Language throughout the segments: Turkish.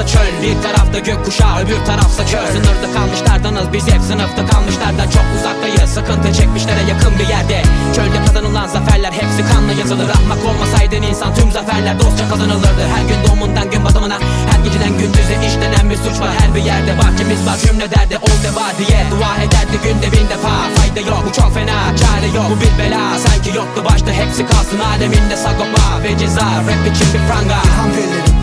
tarafsa çöl. Bir tarafta gökkuşağı öbür tarafsa kör Sınırda kalmışlardanız biz hep sınıfta kalmışlardan çok uzaktayız. Sıkıntı çekmişlere yakın bir yerde. Çölde kazanılan zaferler hepsi kanla yazılır. Ahmak olmasaydın insan tüm zaferler dostça kazanılırdı. Her gün doğumundan gün batımına Her geceden gündüze işlenen bir suç var. Her bir yerde bahçemiz var cümle derdi ol de var diye. Dua ederdi günde bin defa. Fayda yok bu çok fena çare yok. Bu bir bela sanki yoktu başta hepsi kalsın. Aleminde sagopa ve ceza Rap için bir pranga. Ellerim,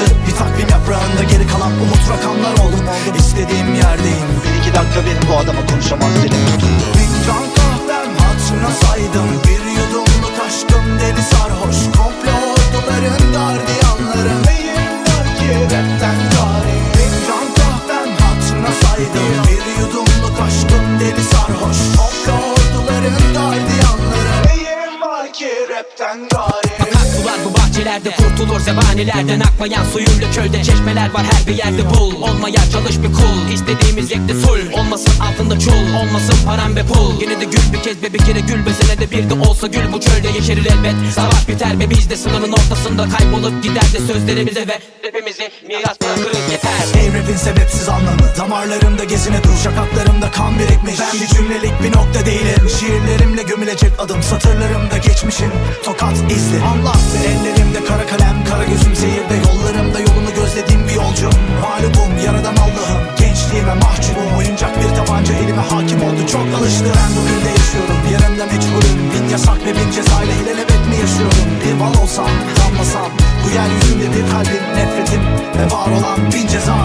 yırttı Bir takvim yaprağında geri kalan umut rakamlar oldum İstediğim yerdeyim. Bir iki dakika benim bu adama konuşamam dilim tutuldu Fincan kahvem hatırına saydım. Bir yudumluk aşkım deli sarhoş. Komplo orduların gardiyanları Neyim var ki rapten gari. Fincan kahvem hatırına saydım. Bir yudumluk aşkım deli sarhoş. Komplo orduların gardiyanları Neyim var ki rapten gari Bahçelerde kurtulur zebanilerden Akmayan suyuyla çölde çeşmeler var her bir yerde bul. Olmaya çalış bir kul istediğimiz yekte sul. Olmasın altında çul olmasın param ve pul. Yine de gül bir kez be bir kere gül be senede bir de olsa gül. Bu çölde yeşerir elbet Sabah biter ve biz de sınırın ortasında kaybolup gider de sözlerimize ve Rapimizi miras bırakırız. Yeter. Ey rapin sebepsiz anlamı Damarlarımda gezine dur Şakaklarımda kan birikmiş. Ben bir cümlelik bir nokta değilim Şiirlerimle gömülecek adım Satırlarımda geçmişin Tokat izleri Anlattı Mağlubum yaradan Allah'ım. Gençliğime mahcubum. Oyuncak bir tabanca elime hakim oldu. Çok alıştı ben bugün yaşıyorum. Yarında meçhulüm. Bin yasak ve bin cezayla ilelebet mi yaşıyorum? Bir bal olsam damlasam Bu yeryüzünde bir kalbim Nefretim ve var olan bin ceza